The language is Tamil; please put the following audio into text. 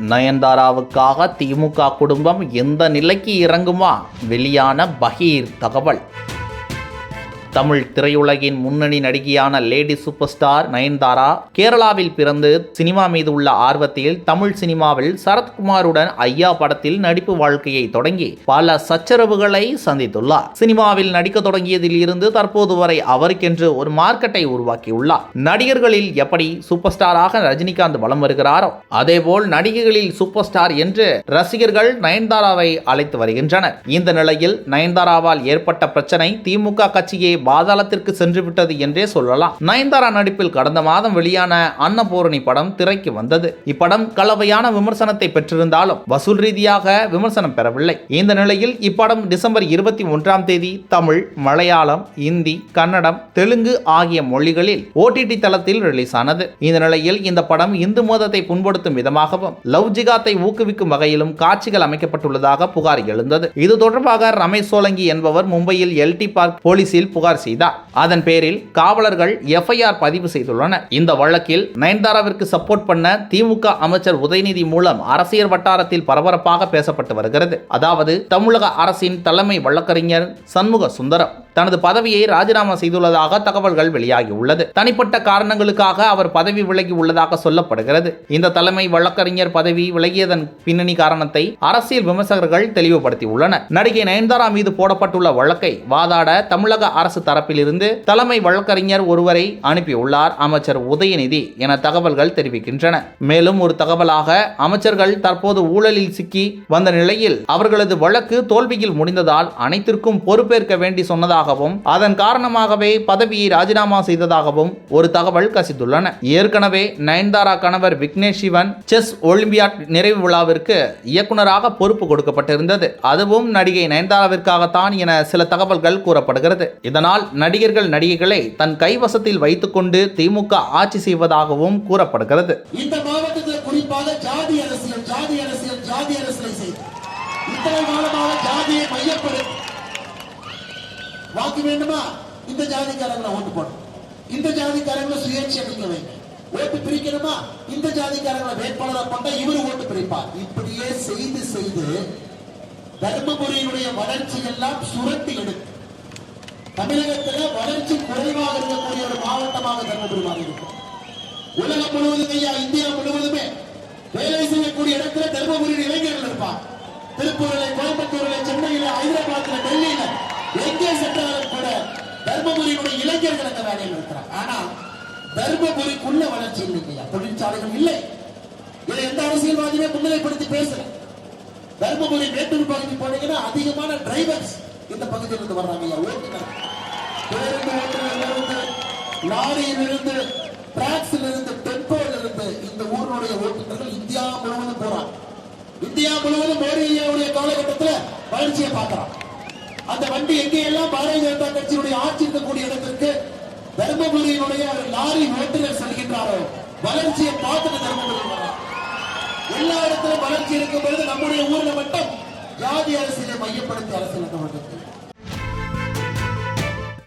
நயன்தாராவுக்காக திமுக குடும்பம் எந்த நிலைக்கு இறங்குமா? வெளியான பகீர் தகவல். தமிழ் திரையுலகின் முன்னணி நடிகையான லேடி சூப்பர் ஸ்டார் நயன்தாரா கேரளாவில் பிறந்து சினிமா மீது உள்ள ஆர்வத்தில் தமிழ் சினிமாவில் சரத்குமாருடன் ஐயா படத்தில் நடிப்பு வாழ்க்கையை தொடங்கி பல சச்சரவுகளை சந்தித்துள்ளார். சினிமாவில் நடிக்க தொடங்கியதில் இருந்து தற்போது வரை அவருக்கென்று ஒரு மார்க்கெட்டை உருவாக்கியுள்ளார். நடிகர்களில் எப்படி சூப்பர் ஸ்டாராக ரஜினிகாந்த் வலம் வருகிறாரோ அதேபோல் நடிகைகளில் சூப்பர் ஸ்டார் என்று ரசிகர்கள் நயன்தாராவை அழைத்து வருகின்றனர். இந்த நிலையில் நயன்தாராவால் ஏற்பட்ட பிரச்சனை திமுக கட்சியை பாதாளத்திற்கு சென்று விட்டது என்றே சொல்லலாம். நயன்தாரா நடிப்பில் கடந்த மாதம் வெளியான அன்னபூரணி படம் திரைக்கு வந்தது. இப்படம் கலவையான விமர்சனத்தை பெற்றிருந்தாலும் வசூல் ரீதியாக விமர்சனம் பெறவில்லை. இந்த நிலையில் இப்படம் டிசம்பர் இருபத்தி ஒன்றாம் தேதி தமிழ் மலையாளம் இந்தி கன்னடம் தெலுங்கு ஆகிய மொழிகளில் ஓடிடி தளத்தில் ரிலீஸ் ஆனது. இந்த நிலையில் இந்த படம் இந்து மதத்தை புண்படுத்தும் விதமாகவும் லவ் ஜிகாத்தை ஊக்குவிக்கும் வகையிலும் காட்சிகள் அமைக்கப்பட்டுள்ளதாக புகார் எழுந்தது. இது தொடர்பாக ரமேஷ் சோலங்கி என்பவர் மும்பையில் எல்டி பார்க் போலீசில் புகார் செய்தார். அதன் பேரில் காவலர்கள் எஃப்ஐஆர் பதிவு செய்துள்ளனர். இந்த வழக்கில் நயன்தாராவிற்கு சப்போர்ட் பண்ண திமுக அமைச்சர் உதயநிதி மூலம் அரசியல் வட்டாரத்தில் பரபரப்பாக பேசப்பட்டு வருகிறது. அதாவது தமிழக அரசின் தலைமை வழக்கறிஞர் சண்முக சுந்தரம் தனது பதவியை ராஜினாமா செய்துள்ளதாக தகவல்கள் வெளியாகி உள்ளது தனிப்பட்ட காரணங்களுக்காக அவர் பதவி விலகி உள்ளதாக சொல்லப்படுகிறது. இந்த தலைமை வழக்கறிஞர் பதவி விலகியதன் பின்னணி காரணத்தை அரசியல் விமர்சகர்கள் தெளிவுபடுத்தியுள்ளனர். நடிகை நயன்தாரா மீது போடப்பட்டுள்ள வழக்கை வாதாட தமிழக அரசு தரப்பிலிருந்து தலைமை வழக்கறிஞர் ஒருவரை அனுப்பியுள்ளார் அமைச்சர் உதயநிதி என தகவல்கள் தெரிவிக்கின்றன. மேலும் ஒரு தகவலாக அமைச்சர்கள் தற்போது ஊழலில் சிக்கி வந்த நிலையில் அவர்களது வழக்கு தோல்வியில் முடிந்ததால் அனைத்திற்கும் பொறுப்பேற்க வேண்டி சொன்னதாகவும் அதன் காரணமாகவே பதவியை ராஜினாமா செய்ததாகவும் ஒரு தகவல் கசித்துள்ளன ஏற்கனவே நயன்தாரா கணவர் விக்னேஷ் சிவன் செஸ் ஒலிம்பியாட் நிறைவு விழாவிற்கு இயக்குநராக பொறுப்பு கொடுக்கப்பட்டிருந்தது. அதுவும் நடிகை நயன்தாராவிற்காகத்தான் என சில தகவல்கள் கூறப்படுகிறது. இதனால் ஆனால் நடிகர்கள் நடிகைகளை தன் கைவசத்தில் வைத்துக்கொண்டு திமுக ஆட்சி செய்வதாகவும் கூறப்படுகிறது. இந்த மாவட்டத்தில் குறிப்பாக ஜாதி அரசியல் ஜாதி அரசியல் ஜாதி அரசியல் செய்து இத்தனை காலமாக ஜாதியை மையப்படுத்தி வாக்கு வேண்டுமா? இந்த ஜாதிக்காரங்களை ஓட்டு போடணும். இந்த ஜாதிக்காரங்களை சுயேட்சை நீங்க வைங்க. ஓட்டு பிரிக்கணுமா? இந்த ஜாதிக்காரங்களை வேட்பாளரை கொண்டா இவரு ஓட்டு பிரிப்பார். இப்படியே செய்து செய்து தர்மபுரியினுடைய வளர்ச்சி எல்லாம் சுரத்தி எடுக்கும். தமிழகத்துல வளர்ச்சி குறைவாக இருக்கக்கூடிய ஒரு மாவட்டமாக தர்மபுரி மாறி இருக்கும் உலகம் முழுவதும் ஐயா இந்தியா முழுவதுமே வேலை செய்யக்கூடிய இடத்துல தர்மபுரியில் இளைஞர்கள் இருப்பார் திருப்பூரில் கோயம்புத்தூரில் சென்னையில ஹைதராபாத்ல டெல்லியில எங்கே சென்றாலும் கூட தர்மபுரியினுடைய இளைஞர்கள் அந்த வேலையில் இருக்கிறார் ஆனா தர்மபுரிக்குள்ள வளர்ச்சி இல்லையா தொழிற்சாலைகள் இல்லை. இதை எந்த அரசியல்வாதியுமே முன்னிலைப்படுத்தி பேசல. தர்மபுரி மேட்டூர் பகுதி போனீங்கன்னா அதிகமான டிரைவர்ஸ் இந்த பகுதியிலிருந்து வர்றாங்க ஐயா. ஓட்டுநர் பேருந்து ஓட்டுநரிலிருந்து லாரியிலிருந்து டிராக்ஸில் இருந்து டெம்போல இருந்து இந்த ஊருடைய ஓட்டுநர்கள் இந்தியா முழுவதும் போறாங்க. இந்தியா முழுவதும் மோடி ஐயாவுடைய காலகட்டத்தில் வளர்ச்சியை பார்க்கிறான் அந்த வண்டி எங்கேயெல்லாம் பாரதிய ஜனதா கட்சியினுடைய ஆட்சி இருக்கக்கூடிய இடத்திற்கு தர்மபுரியினுடைய ஒரு லாரி ஓட்டுநர் செல்கின்றாரோ வளர்ச்சியை பார்த்துட்டு தர்மபுரி எல்லா இடத்திலும் வளர்ச்சி இருக்கும் பொழுது நம்முடைய ஊர்ல மட்டும் ஜாதி அரசியலை மையப்படுத்தி அரசியல் நடந்து கொண்டிருக்கு